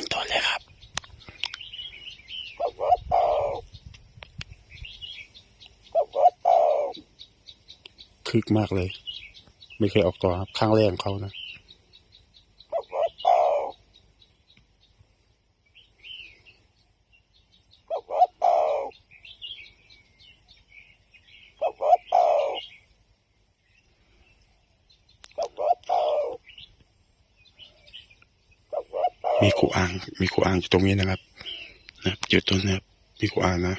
ขึ้นต้นเลยครับ คึกมากเลย ไม่เคยออกตัวครับข้างแรกของเขานะ มีขูอ่าง มีขูอ่างอยู่ตรงนี้นะครับนะอยู่ต้นนะครับมีขูอ่างนะ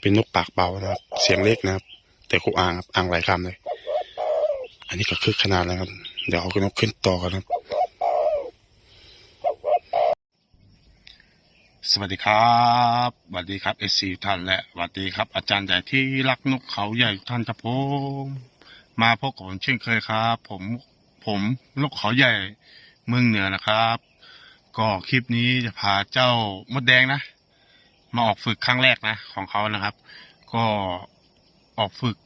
เป็นนกปากเบานะครับ เสียงเล็กนะครับ แต่ขูอ่างครับอ่างหลายคำเลย อันนี้ก็คือขนาดแล้วครับ เดี๋ยวเอานกขึ้นต่อกันครับ สวัสดีครับสวัสดีครับเอซีท่านและสวัสดีครับ อาจารย์ใหญ่ที่รักนกเขาใหญ่ท่านครับผมมาพบกับผมเช่นเคยครับ ผมผมนกเขาใหญ่เมืองเหนือนะครับ ก็คลิปนี้จะพาเจ้ามดแดงนะ มาออกฝึกครั้งแรกนะ ของเขานะครับ ก็ออกฝึก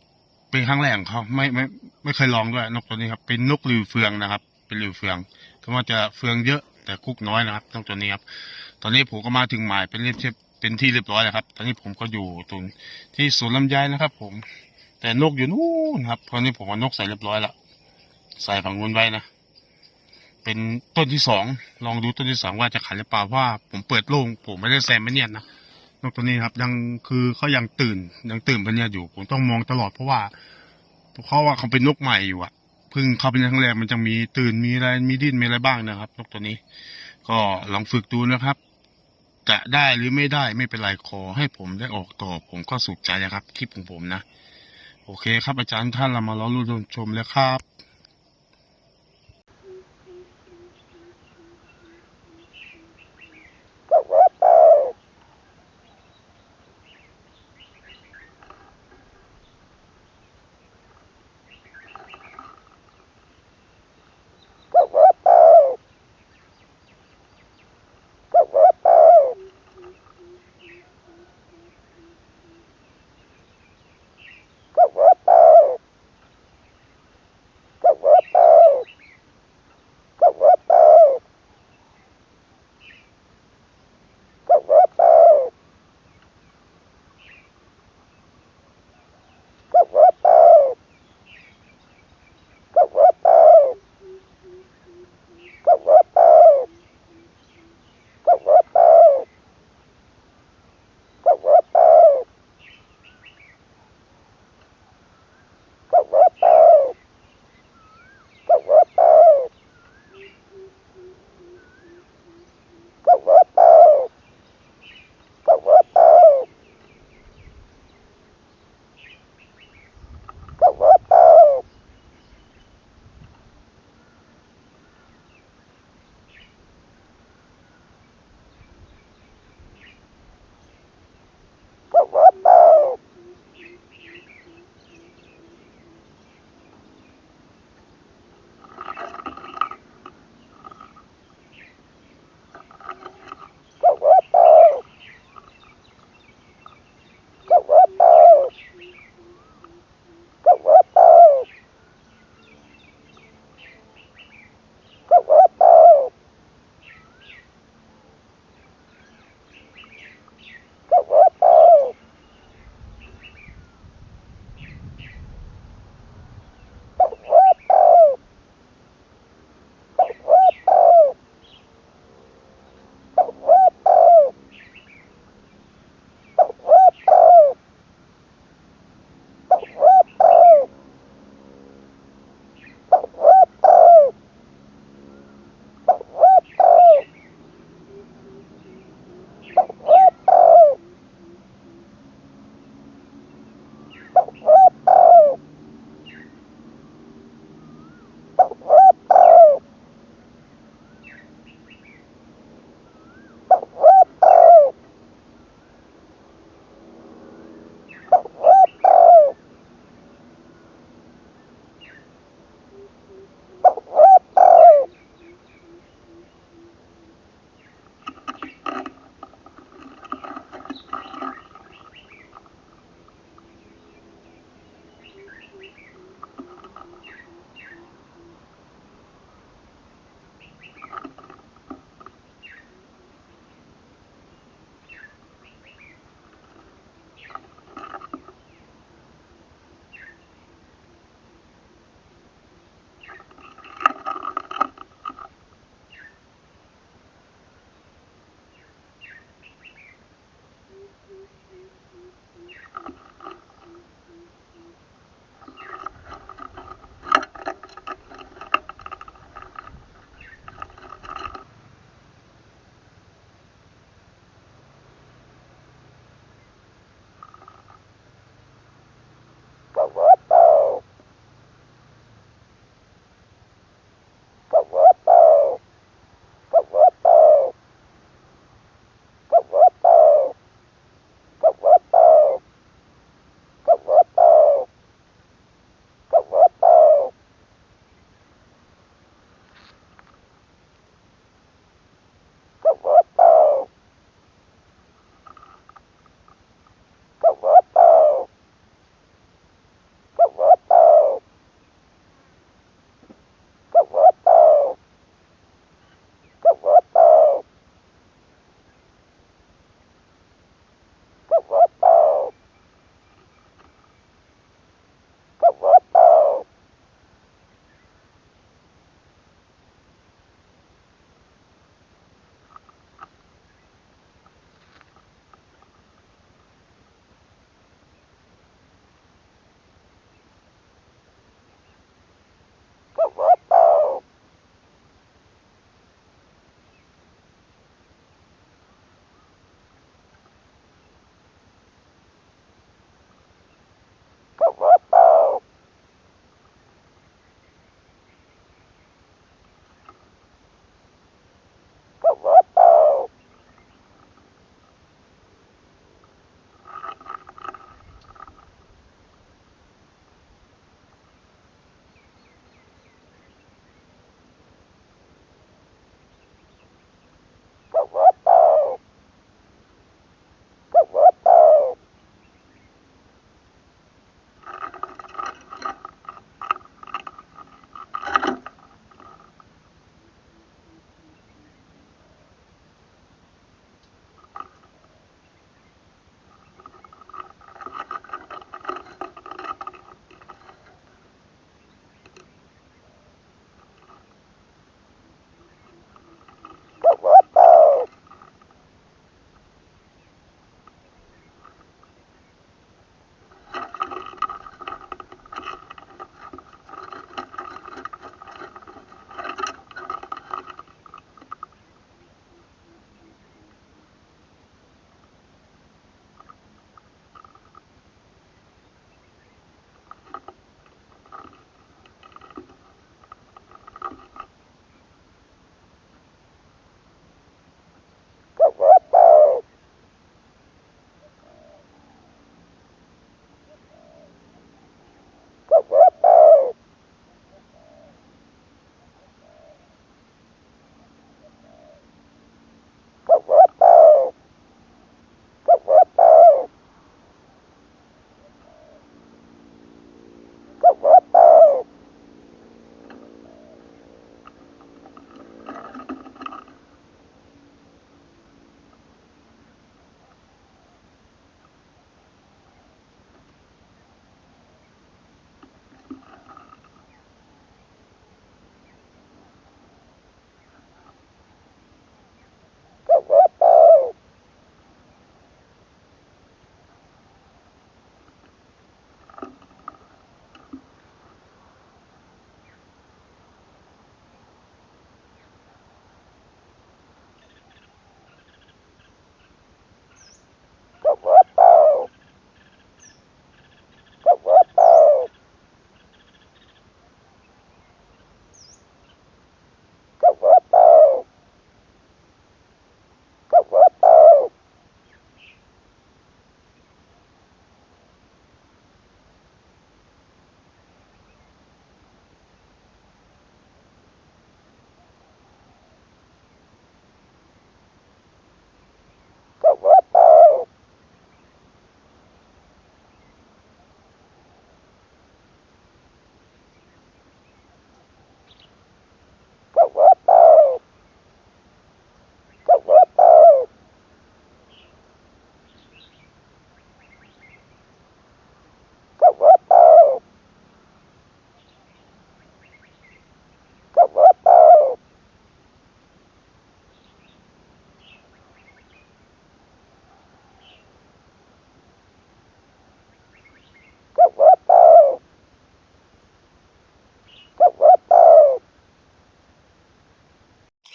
เป็นครั้งแรกของเขาไม่ไม่ไม่เคยลองด้วยนกตัวนี้ครับเป็นนกลือเฟืองนะครับ เป็นลือเฟืองก็ว่าจะเฟืองเยอะแต่คุกน้อยนะครับนกตัวนี้ครับ ตอนนี้ผมก็มาถึงหมายเป็นเรียบเทียบเป็นที่เรียบร้อยแล้วครับ ตอนนี้ผมก็อยู่ตรงที่สวนลำไยนะครับ ผม แต่นกอยู่นู่นครับตอนนี้ผมเอานกใส่เรียบร้อยแล้วใส่ฝั่งนู้นไว้นะ เป็นต้นที่สองลองดูต้นที่สองว่าจะขายหรือเปล่าเพราะว่า ผมเปิดโล่งผมไม่ได้แซมไม่เนียนนะนกตัวนี้ครับยังคือเขายังตื่นยังตื่นไปเนี่ยอยู่ ผมต้องมองตลอดเพราะว่าเพราะว่าเขาเป็นนกใหม่อยู่อะเพิ่งเข้าไปในครั้งแรกมันจะมีตื่นมีอะไรมีดิ้นมีอะไรบ้างนะครับ นกตัวนี้ ก็ลองฝึกดูนะครับจะได้หรือไม่ได้ไม่เป็นไรขอให้ผมได้ออกต่อ ผมก็สุขใจนะครับคลิปของผมนะ โอเคครับอาจารย์ท่านเรามาล้อรุ่นชมแล้วครับ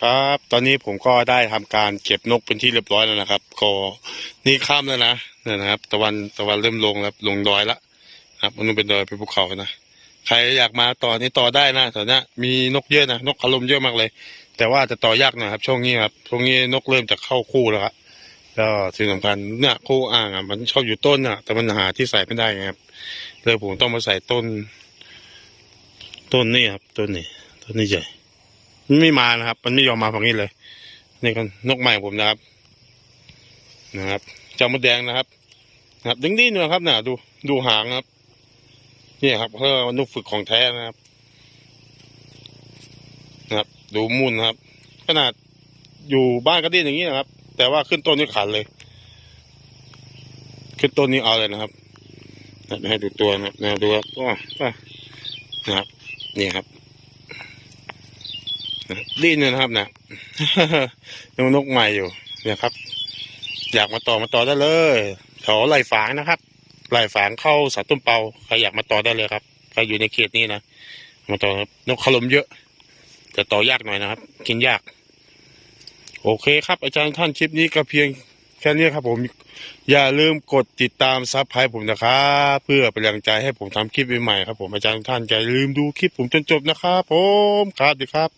ครับ ตอนนี้ผมก็ได้ทำการเก็บนกเป็นที่เรียบร้อยแล้วนะครับก็นี่ข้ามแล้วนะเนี่ยนะครับ ตะวันตะวันเริ่มลงแล้วลงดอยละครับมันเป็นดอยเป็นภูเขานะใครอยากมาต่อนี่ต่อได้นะตอนนี้มีนกเยอะนะนกอารมณ์เยอะมากเลย แต่ว่าจะต่อยากหน่อยครับ ช่วงนี้ครับช่วงนี้นกเริ่มจะเข้าคู่แล้วครับแล้วสิ่งสำคัญเนี่ยคู่อ่างอะมันชอบอยู่ต้นอะ แต่มันหาที่ใส่ไม่ได้ไงครับเลยผมต้องมาใส่ต้น ต้นนี่ครับต้นนี้ต้นนี้ใหญ่ มันไม่มานะครับ มันไม่ยอมมาฝั่งนี้เลยนี่ก็นกใหม่ผมนะครับ นะครับเจ้ามดแดงนะครับนะครับดึงดิ้นนะครับนี่ยดูดูหางครับนี่ครับเพื่อนกฝึกของแท้นะครับ นะครับ ดูมุ่นนะครับ ขนาดอยู่บ้านก็ดิ้นอย่างนี้นะครับ แต่ว่าขึ้นต้นนี่ขันเลย ขึ้นต้นนี้เอาเลยนะครับนะให้ดูตัวนะครับนะดูครับว้าว้านะครับนี่ครับ ดิ้นนะครับนะยังนกใหม่อยู่เนี่ยครับ อยากมาต่อมาต่อได้เลยแถวไหลฝางนะครับไหลฝางเข้าสาต้นเปาใครอยากมาต่อได้เลยครับใครอยู่ในเขตนี้นะมาต่อครับนกขลมเยอะแต่ต่อยากหน่อยนะครับ กินยาก โอเคครับ อาจารย์ท่านคลิปนี้ก็เพียงแค่นี้ครับผม อย่าลืมกดติดตามซับไพ่ผมนะครับเพื่อเป็นแรงใจให้ผมทำคลิปใหม่ๆครับผมอาจารย์ท่านอย่าลืมดูคลิปผมจนจบนะครับผมครับดีครับ